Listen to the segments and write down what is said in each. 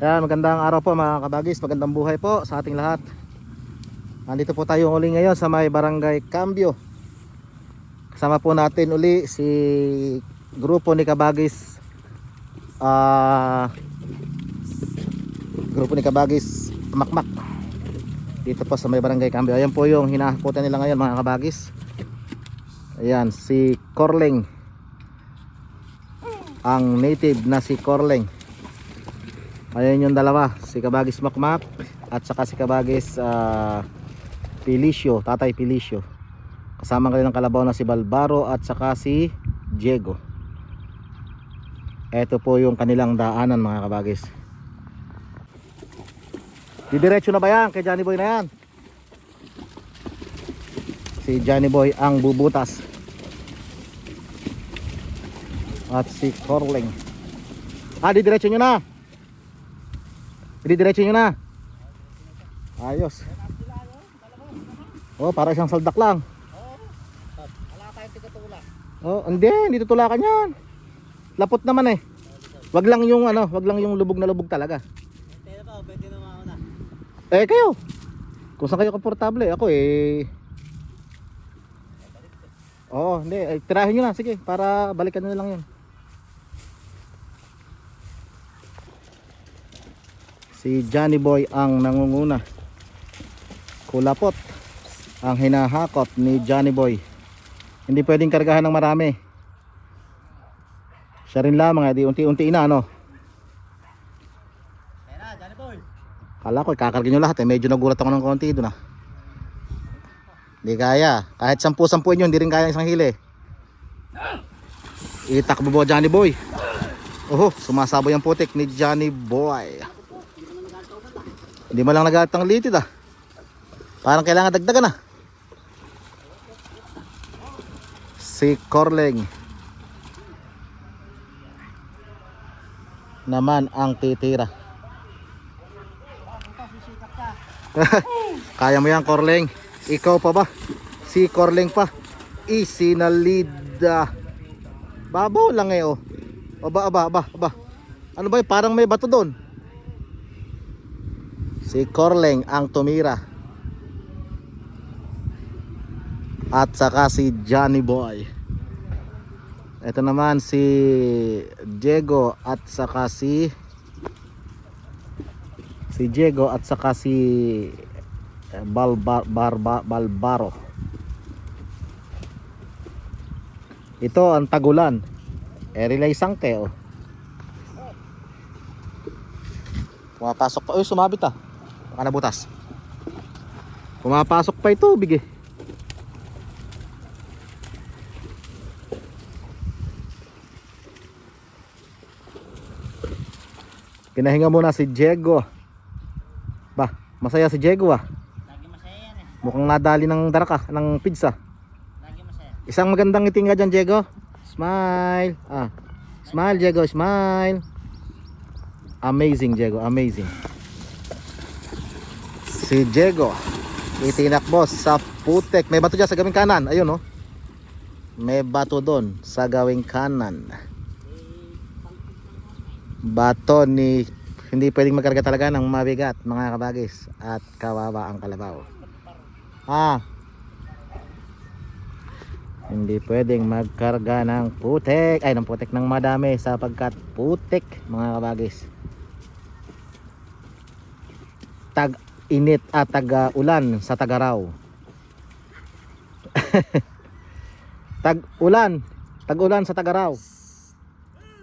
Ayan, magandang araw po mga kabagis, magandang buhay po sa ating lahat. Nandito po tayo uli ngayon sa may barangay Cambio. Kasama po natin uli si grupo ni Kabagis ah grupo ni Kabagis Makmak. Dito po sa may barangay Cambio. Ayan po yung hinahakutan nila ngayon mga kabagis. Ayan, si Corling. Ang native na si Corling. Ayan yung dalawa, si Kabagis Makmak at saka si Kabagis ah, Pilicio, Tatay Pilicio. Kasama ng kanilang kalabaw na si Balbaro at saka si Diego. Ito po yung kanilang daanan mga Kabagis. Didiretso na ba yan kay Johnny Boy na yan? Si Johnny Boy ang bubutas. At si Corling. Ah, didiretso nyo na. Didiretso nyo na. Ayos. Oh, para siyang saldak lang. Wala tayong tigatula. Oh, hindi, hindi tutulakan 'yan. Lapot naman eh. Wag lang yung ano, wag lang yung lubog na lubog talaga. Pwede pa, pwede na mauna. Eh kayo. Kung saan kayo komportable, ako eh. Oo, hindi, eh, tirahin nyo na, sige, para balikan nyo na lang yun. Si Johnny Boy ang nangunguna. Kulapot ang hinahakot ni Johnny Boy. Hindi pwedeng kargahan ng marami. Siya rin lamang, eh, di unti-unti na ano. Kala ko, kakargin nyo lahat eh. Medyo nagulat ako ng konti doon ah. Hindi kaya. Kahit sampu-sampuin nyo, hindi rin kaya isang hili. Itakbo mo Johnny Boy. Oho, sumasabay ang putik ni Johnny Boy. Hindi mo lang nagalit ang litid ah. Parang kailangan dagdagan ah. Si Corling. Naman ang titira. Kaya mo yan, Corling. Ikaw pa ba? Si Corling pa. Isinalida. Babaw lang eh, oh. Aba, aba, aba, aba. Ano ba yun? Parang may bato doon. Si Corling ang tumira. At saka si Johnny Boy. Ito naman si Diego at saka si si Diego at saka si eh, Balba, Barba, Balbaro. Ito ang tagulan. Eh, relay sangke oh. Pumapasok pa. Uy, sumabit ah. Baka nabutas. Pumapasok pa ito, big eh. Pinahinga muna si Diego. Ba, masaya si Diego ah. Lagi masaya yan eh. Mukhang nadali ng daraka, ng pizza. Lagi masaya. Isang magandang ngiti nga dyan, Diego. Smile. Ah. Smile, Diego. Smile. Amazing, Diego. Amazing. Si Diego. Itinakbo sa putek. May bato dyan sa gawing kanan. Ayun, oh. May bato doon sa gawing kanan. Bato ni hindi pwedeng magkarga talaga ng mabigat mga kabagis at kawawa ang kalabaw. Ah, hindi pwedeng magkarga ng putik ay ng putik ng madami sapagkat putik mga kabagis tag init at tag ulan sa tagaraw. Tag ulan. Tag ulan sa tagaraw.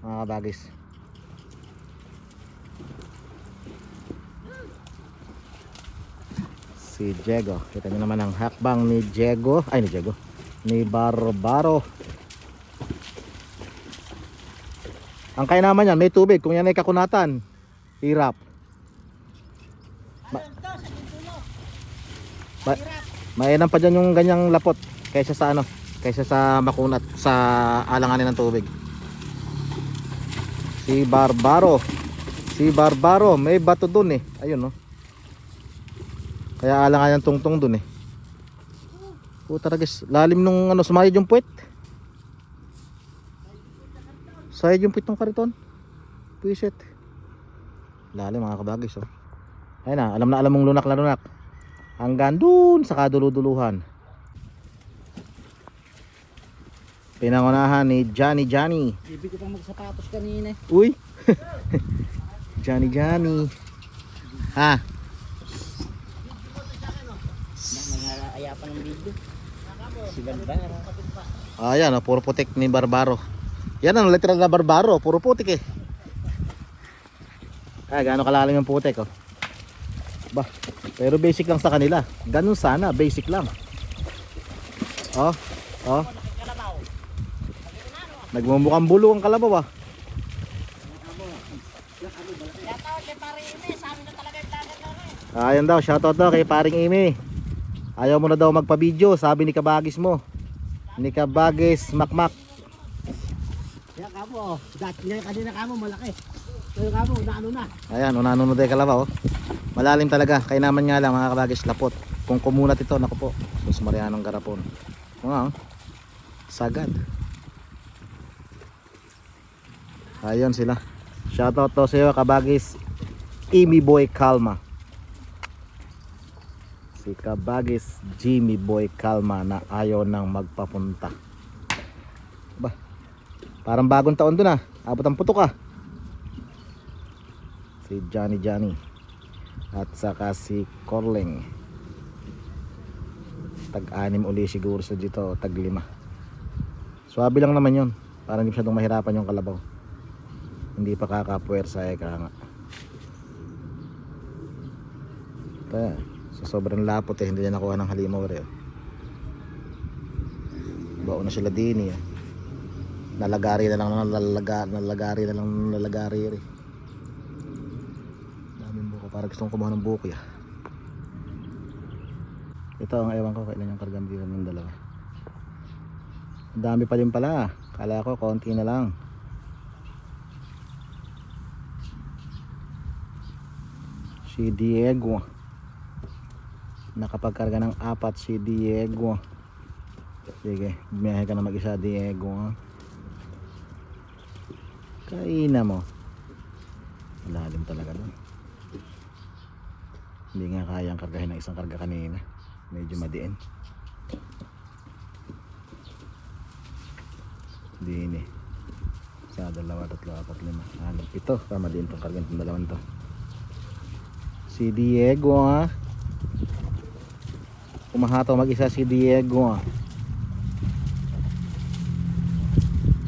Mga kabagis si Diego. Kita nyo naman ang hakbang ni Diego. Ay ni Diego. Ni Barbaro. Ang kaya naman yan, may tubig. Kung yan ay kakunatan, hirap. Ma- Alam to, sa gintulo. Ma- mainam pa dyan yung ganyang lapot kaysa sa ano, kaysa sa makunat sa alanganin ng tubig. Si Barbaro. Si Barbaro, may bato dun eh. Ayun no. Kaya alanganin ng tungtong dun eh. Puta guys, lalim nung ano, sumayad yung puwet. Sayad yung puwet ng kariton. Puwiset. Lalim mga kabagis oh. Ayun na, alam na alam mong lunak na lunak. Hanggang dun sa kaduluduluhan. Pinangunahan ni Johnny Johnny. Ibig ko pang magsapatos kanina. Uy! Johnny Johnny. Ha? Nangaya pa ng video. Si Banban. Ayan, oh, puro putik ni Barbaro. Yan ang literal na Barbaro, puro putik eh. Ah, gaano kalalim yung putik oh. Ba, pero basic lang sa kanila. Ganun sana, basic lang. Oh, oh. Nagmumukhang bulo ang kalabaw ah. Ayan daw, shoutout daw kay paring Amy. Ayaw mo na daw magpa-video, sabi ni Kabagis mo. Ni Kabagis Makmak. Kaya kamo, dati niya kanina kamo malaki. Kaya kamo, naano na. Ayan, unano na tayo kalabaw. oh. Malalim talaga, kaya naman nga lang mga kabagis lapot. Kung kumunat ito, naku po. Sus Marianong Garapon. Mga oh. Sagad. Ayun sila. Shoutout to sa iyo kabagis Amy Boy Kalma. Si kabagis Jimmy Boy Kalma na ayaw nang magpapunta. Ba, parang bagong taon dun ah. Abot ang putok ah si Johnny Johnny at saka si Corling. Tag-anim uli siguro sa dito o tag-lima. Swabe lang naman yun. Para hindi masyadong mahirapan yung kalabaw. Hindi pa kakapuwersa eh kaya nga. Kaya, sa sobrang lapot eh hindi niya nakuha ng halimaw rin bao na sila din eh. Nalagari na lang nalalaga, nalagari na lang nalagari rin para gustong kumuha ng buko ya ito ang ewan ko kailan yung kargan dito ng dalawa. Ang dami pa din pala. Kala ko konti na lang. Si Diego. Nakapagkarga ng apat si Diego. Sige bumiyahe ka na mag isa Diego kaina mo. Lalim talaga doon hindi nga kayang kargahin ng isang karga kanina. Medyo madiin. Din eh. Isa, dalawa, tatlo, apat, lima anim, pito tama din itong karga. Itong dalawang to. Si Diego ha? Kumahataw mag isa si Diego ha?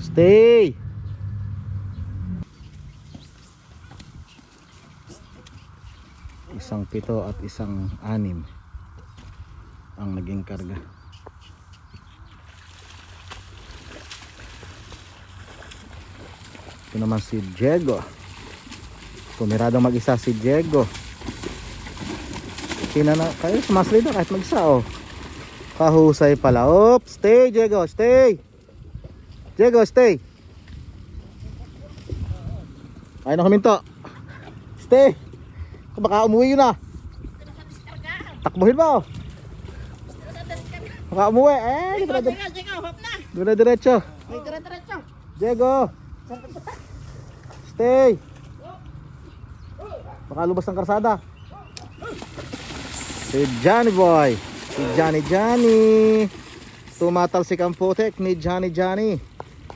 Stay isang pito at isang anim ang naging karga. Ito naman si Diego. Pumiradong mag isa si Diego. Sina na kayo sumasali na kahit mag isa oh. Kahusay pala. Op stay Diego stay. Diego stay. Ayun na kuminto stay baka umuwi yun ah. Takbuhin mo. Baka umuwi. Eh di ba na Teka, teka, hop na. di na diretso. Diego. Stay. Baka lubas ng karsada. Si Johnny boy. Si Johnny Johnny. Tumatalsik ang putek ni Johnny Johnny.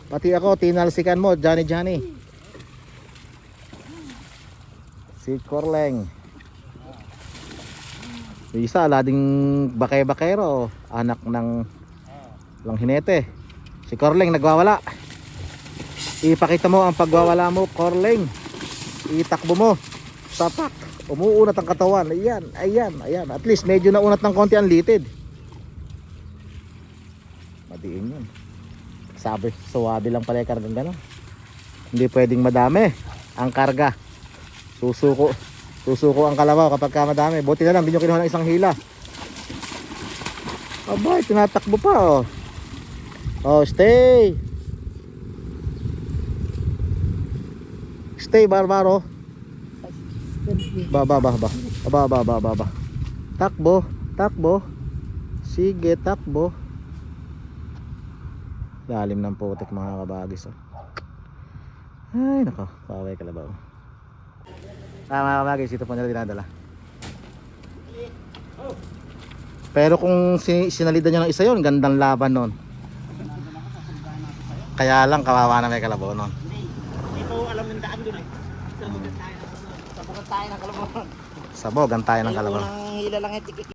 Pati ako tinalsikan mo Johnny Johnny si Corleng. Isa lading bakay-bakero anak ng langhinete si Corleng nagwawala. Ipakita mo ang pagwawala mo Corleng. Itakbo mo tapak umuunat ang katawan. Ayan ayan ayan. At least medyo naunat ng konti ang litid. Madiin yun. Sabi suwabe lang pala yung kargang hindi pwedeng madami ang karga Susuko. Susuko ang kalabaw kapag ka madami. Buti na lang, hindi nyo kinuha ng isang hila. Abay, tinatakbo pa oh. Oh, stay. Stay, Barbaro. Ba, ba, ba, ba. Ba, ba, ba, ba, ba. Takbo, takbo. Sige, takbo. Lalim ng putik mga kabagis. Oh. Ay, nako. Paway kalabaw. Ah, mga kabagis, ito po nila dinadala. Pero kung si, sinalidan nyo ng isa yon gandang laban nun. Kaya lang, kawawa na may kalabaw nun. Hindi. Hindi ko alam yung daan doon eh. Sabugan tayo ng sabugan tayo ng kalabawan. Sabog, ang tayo ng kalabaw. Unang hila lang tikik